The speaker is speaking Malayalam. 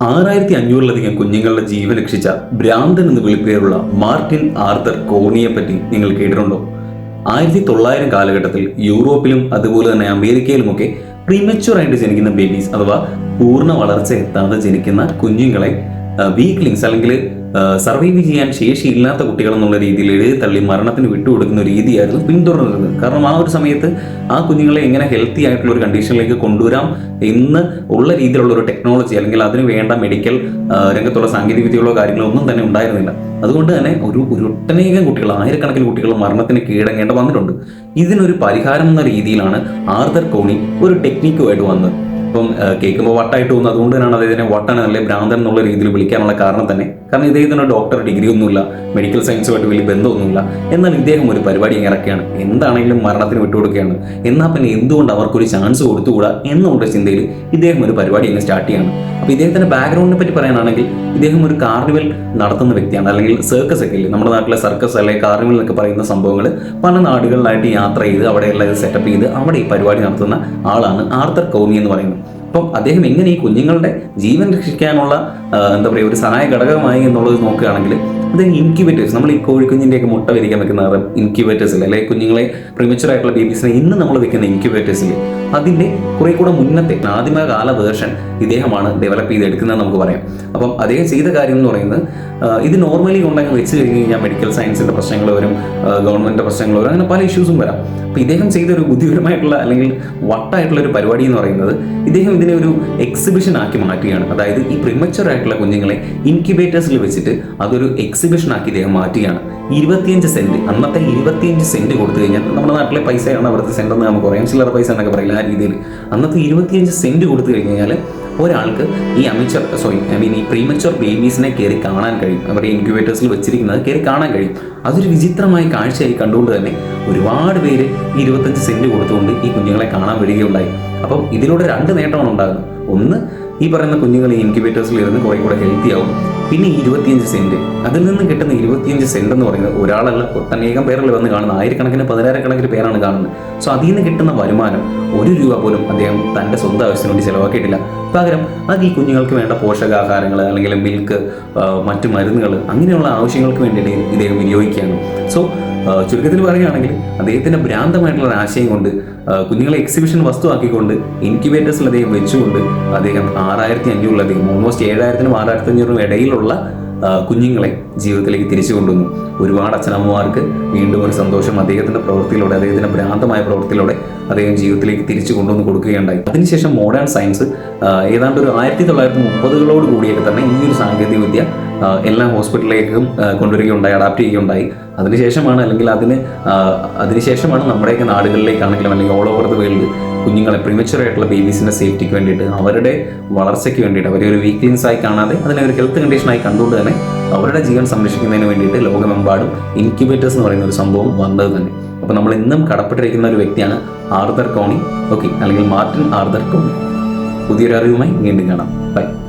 ആറായിരത്തി അഞ്ഞൂറിലധികം കുഞ്ഞുങ്ങളുടെ ജീവൻ രക്ഷിച്ച ഭ്രാന്തൻ എന്ന് വിളിപ്പേരുള്ള മാർട്ടിൻ ആർത്തർ കോണിയെ പറ്റി നിങ്ങൾ കേട്ടിട്ടുണ്ടോ? ആയിരത്തി തൊള്ളായിരം കാലഘട്ടത്തിൽ യൂറോപ്പിലും അതുപോലെ തന്നെ അമേരിക്കയിലുമൊക്കെ പ്രീമച്ചുറായിട്ട് ജനിക്കുന്ന ബേബീസ് അഥവാ പൂർണ വളർച്ച എത്താതെ ജനിക്കുന്ന കുഞ്ഞുങ്ങളെ വീക്ക്ലിങ്സ് അല്ലെങ്കിൽ സർവൈവ് ചെയ്യാൻ ശേഷിയില്ലാത്ത കുട്ടികൾ എന്നുള്ള രീതിയിൽ എഴുതി തള്ളി മരണത്തിന് വിട്ടുകൊടുക്കുന്ന രീതിയായിരുന്നു പിന്തുടരുന്നത് കാരണം ആ ഒരു സമയത്ത് ആ കുഞ്ഞുങ്ങളെ എങ്ങനെ ഹെൽത്തി ആയിട്ടുള്ള ഒരു കണ്ടീഷനിലേക്ക് കൊണ്ടുവരാം എന്ന് ഉള്ള രീതിയിലുള്ള ഒരു ടെക്നോളജി അല്ലെങ്കിൽ അതിന് വേണ്ട മെഡിക്കൽ രംഗത്തുള്ള സാങ്കേതിക വിദ്യകളോ കാര്യങ്ങളോ ഒന്നും തന്നെ ഉണ്ടായിരുന്നില്ല. അതുകൊണ്ട് തന്നെ ഒരു ഒരു ഒട്ടനേകം കുട്ടികൾ ആയിരക്കണക്കിന് കുട്ടികൾ മരണത്തിന് കീഴടങ്ങേണ്ട വന്നിട്ടുണ്ട്. ഇതിനൊരു പരിഹാരം എന്ന രീതിയിലാണ് ആർദർ കോണി ഒരു ടെക്നിക്കുമായിട്ട് വന്നത്. ഇപ്പം കേൾക്കുമ്പോൾ വട്ടായിട്ട് തോന്നുന്നു. അതുകൊണ്ട് തന്നെയാണ് അദ്ദേഹത്തിനെ വട്ടാണ് അല്ലെങ്കിൽ ഭ്രാന്തൻ എന്നുള്ള രീതിയിൽ വിളിക്കാനുള്ള കാരണം തന്നെ. കാരണം ഇദ്ദേഹത്തിന് ഡോക്ടർ ഡിഗ്രി ഒന്നുമില്ല. മെഡിക്കൽ സയൻസുമായിട്ട് വലിയ ബന്ധമൊന്നുമില്ല. എന്നാൽ ഇദ്ദേഹം ഒരു പരിപാടി ഇറക്കുകയാണ്. എന്താണെങ്കിലും മരണത്തിന് വിട്ടുകൊടുക്കുകയാണ്. എന്നാൽ പിന്നെ എന്തുകൊണ്ട് അവർക്കൊരു ചാൻസ് കൊടുത്തുകൂടാ? എന്നുള്ള ചിന്തയിൽ ഇദ്ദേഹം ഒരു പരിപാടി ഇങ്ങനെ സ്റ്റാർട്ട് ചെയ്യാണ്. അപ്പോൾ ഇദ്ദേഹത്തിന്റെ ബാക്ക്ഗ്രൗണ്ടിനെ പറ്റി പറയാനാണെങ്കിൽ ഇദ്ദേഹം ഒരു കാർണിവൽ നടത്തുന്ന വ്യക്തിയാണ്. അല്ലെങ്കിൽ സർക്കസ് ഒക്കെ ഇല്ലേ? നമ്മുടെ നാട്ടിലെ സർക്കസ് അല്ലെങ്കിൽ കാർണിവൽ എന്നൊക്കെ പറയുന്ന സംഭവങ്ങൾ പല നാടുകളിലായിട്ട് യാത്ര ചെയ്ത് അവിടെയുള്ള സെറ്റപ്പ് ചെയ്ത് അവിടെ ഈ പരിപാടി നടത്തുന്ന ആളാണ് ആർത്തർ കൗമി എന്ന് പറയുന്നത്. അപ്പം അദ്ദേഹം എങ്ങനെ ഈ കുഞ്ഞുങ്ങളുടെ ജീവൻ രക്ഷിക്കാനുള്ള എന്താ പറയുക ഒരു സഹായ ഘടകമായി എന്നുള്ളത് നോക്കുകയാണെങ്കിൽ അത് ഇൻക്യുബേറ്റേഴ്സ് നമ്മൾ ഈ കോഴിക്കുഞ്ഞിന്റെയൊക്കെ മുട്ട വിരിക്കാൻ വെക്കുന്ന ഇൻക്യുബേറ്റേഴ്സിൽ അല്ലെങ്കിൽ കുഞ്ഞുങ്ങളെ പ്രിമച്ചുർ ആയിട്ടുള്ള ബേബീസിനെ ഇന്ന് നമ്മൾ വെക്കുന്ന ഇൻക്യുബേറ്റേഴ്സിൽ അതിന്റെ കുറെ കൂടെ മുന്നത്തെ ആദിമകാല വേർഷൻ ഇദ്ദേഹമാണ് ഡെവലപ്പ് ചെയ്തെടുക്കുന്നത് നമുക്ക് പറയാം. അപ്പം അദ്ദേഹം ചെയ്ത കാര്യം എന്ന് പറയുന്നത് ഇത് നോർമലി കൊണ്ടങ്ങ് വെച്ച് കഴിഞ്ഞ് കഴിഞ്ഞാൽ മെഡിക്കൽ സയൻസിന്റെ പ്രശ്നങ്ങൾ വരും ഗവൺമെന്റ് പ്രശ്നങ്ങൾ വരും അങ്ങനെ പല ഇഷ്യൂസും വരാം. അപ്പോൾ ഇദ്ദേഹം ചെയ്ത ഒരു ബുദ്ധിപരമായിട്ടുള്ള അല്ലെങ്കിൽ വട്ടായിട്ടുള്ള ഒരു പരിപാടി എന്ന് പറയുന്നത് ഇദ്ദേഹം ഇതിനെ ഒരു എക്സിബിഷൻ ആക്കി മാറ്റുകയാണ്. അതായത് ഈ പ്രിമച്ചർ ആയിട്ടുള്ള കുഞ്ഞുങ്ങളെ ഇൻക്യുബേറ്റേഴ്സിൽ വെച്ചിട്ട് അതൊരു എക്സിബിഷൻ ആക്കി ഇദ്ദേഹം മാറ്റുകയാണ്. ഇരുപത്തിയഞ്ച് സെന്റ് അന്നത്തെ ഇരുപത്തിയഞ്ച് സെന്റ് കൊടുത്തു കഴിഞ്ഞാൽ നമ്മുടെ നാട്ടിലെ പൈസയാണ് അവിടുത്തെ സെന്റ് എന്ന് നമുക്ക് പറയാം. ചില്ലറ പൈസ എന്നൊക്കെ പറയില്ല ആ രീതിയിൽ. അന്നത്തെ ഇരുപത്തിയഞ്ച് സെന്റ് കൊടുത്തു കഴിഞ്ഞാൽ ഒരാൾക്ക് ഈ അമിച്ചർ സോറി ഐ മീൻ ഈ പ്രീമച്ചർ ബേബീസിനെ കയറി കാണാൻ കഴിയും. അവരുടെ ഇൻക്യുബേറ്റേഴ്സിൽ വെച്ചിരിക്കുന്നത് കയറി കാണാൻ കഴിയും. അതൊരു വിചിത്രമായ കാഴ്ചയായി കണ്ടുകൊണ്ട് തന്നെ ഒരുപാട് പേര് ഈ ഇരുപത്തഞ്ച് സെന്റ് കൊടുത്തുകൊണ്ട് ഈ കുഞ്ഞുങ്ങളെ കാണാൻ വരികയുണ്ടായി. അപ്പം ഇതിലൂടെ രണ്ട് നേട്ടമാണ് ഉണ്ടാകുന്നത്. ഒന്ന് ഈ പറയുന്ന കുഞ്ഞുങ്ങൾ ഈ ഇൻക്യുബേറ്റേഴ്സിൽ ഇരുന്ന് കുറേ കൂടെ ഹെൽത്തി ആവും. പിന്നെ ഈ ഇരുപത്തിയഞ്ച് സെന്റ് അതിൽ നിന്ന് കിട്ടുന്ന ഇരുപത്തിയഞ്ച് സെന്റ് എന്ന് പറയുന്നത് ഒരാളല്ല ഒട്ടനേകം പേരല്ലേ വന്ന് കാണുന്നത്. ആയിരക്കണക്കിന് പതിനായിരക്കണക്കിന് പേരാണ് കാണുന്നത്. സോ അതിൽ നിന്ന് കിട്ടുന്ന വരുമാനം ഒരു രൂപ പോലും അദ്ദേഹം തന്റെ സ്വന്തം ആവശ്യത്തിന് വേണ്ടി ചിലവാക്കിയിട്ടില്ല. പകരം അത് ഈ കുഞ്ഞുങ്ങൾക്ക് വേണ്ട പോഷകാഹാരങ്ങൾ അല്ലെങ്കിൽ മിൽക്ക് മറ്റു മരുന്നുകൾ അങ്ങനെയുള്ള ആവശ്യങ്ങൾക്ക് വേണ്ടിയിട്ട് ഇദ്ദേഹം വിനിയോഗിക്കുകയാണ്. സോ ചുരുക്കത്തിൽ പറയുകയാണെങ്കിൽ അദ്ദേഹത്തിന്റെ ഭ്രാന്തമായിട്ടുള്ള ആശയം കൊണ്ട് കുഞ്ഞുങ്ങളെ എക്സിബിഷൻ വസ്തുവാക്കിക്കൊണ്ട് ഇൻക്യുബേറ്റേഴ്സിൽ അദ്ദേഹം വെച്ചുകൊണ്ട് അദ്ദേഹം ആറായിരത്തി അഞ്ഞൂറിലധികം ഓൾമോസ്റ്റ് ഏഴായിരത്തിനും ആറായിരത്തി അഞ്ഞൂറിനും ഇടയിലുള്ള കുഞ്ഞുങ്ങളെ ജീവിതത്തിലേക്ക് തിരിച്ചു കൊണ്ടുവന്നു. ഒരുപാട് അച്ഛനമ്മമാർക്ക് വീണ്ടും ഒരു സന്തോഷം അദ്ദേഹത്തിന്റെ പ്രവൃത്തിയിലൂടെ അദ്ദേഹത്തിന്റെ ഭ്രാന്തമായ പ്രവൃത്തിയിലൂടെ അദ്ദേഹം ജീവിതത്തിലേക്ക് തിരിച്ചു കൊണ്ടുവന്ന് കൊടുക്കുകയുണ്ടായി. അതിനുശേഷം മോഡേൺ സയൻസ് ഏതാണ്ട് ഒരു ആയിരത്തി തൊള്ളായിരത്തി മുപ്പതുകളോട് കൂടിയൊക്കെ തന്നെ ഈ ഒരു സാങ്കേതിക വിദ്യ എല്ലാ ഹോസ്പിറ്റലിലേക്കും കൊണ്ടുവരികയുണ്ടായി അഡാപ്റ്റ് ചെയ്യുകയുണ്ടായി. അതിനുശേഷമാണ് അല്ലെങ്കിൽ അതിന് അതിനുശേഷമാണ് നമ്മുടെയൊക്കെ നാടുകളിലേക്കാണെങ്കിലും അല്ലെങ്കിൽ ഓൾ ഓവർ ദ വേൾഡ് കുഞ്ഞുങ്ങളെ പ്രിമച്ചർ ആയിട്ടുള്ള ബേബീസിന്റെ സേഫ്റ്റിക്ക് വേണ്ടിയിട്ട് അവരുടെ വളർച്ചയ്ക്ക് വേണ്ടിയിട്ട് അവരെ ഒരു വീക്ക്ലിങ്സ് ആയി കാണാതെ അതിനെ ഒരു ഹെൽത്ത് കണ്ടീഷനായി കണ്ടുകൊണ്ട് തന്നെ അവരുടെ ജീവൻ സംരക്ഷിക്കുന്നതിന് വേണ്ടിയിട്ട് ലോകമെമ്പാടും ഇൻക്യുബേറ്റേഴ്സ് എന്ന് പറയുന്ന ഒരു സംഭവം വന്നത് തന്നെ. അപ്പോൾ നമ്മൾ ഇന്നും കടപ്പെട്ടിരിക്കുന്ന ഒരു വ്യക്തിയാണ് ആർദർ കോണി. ഓക്കെ അല്ലെങ്കിൽ മാർട്ടിൻ ആർദർ കോണി. പുതിയൊരു അറിവുമായി വീണ്ടും കാണാം. ബൈ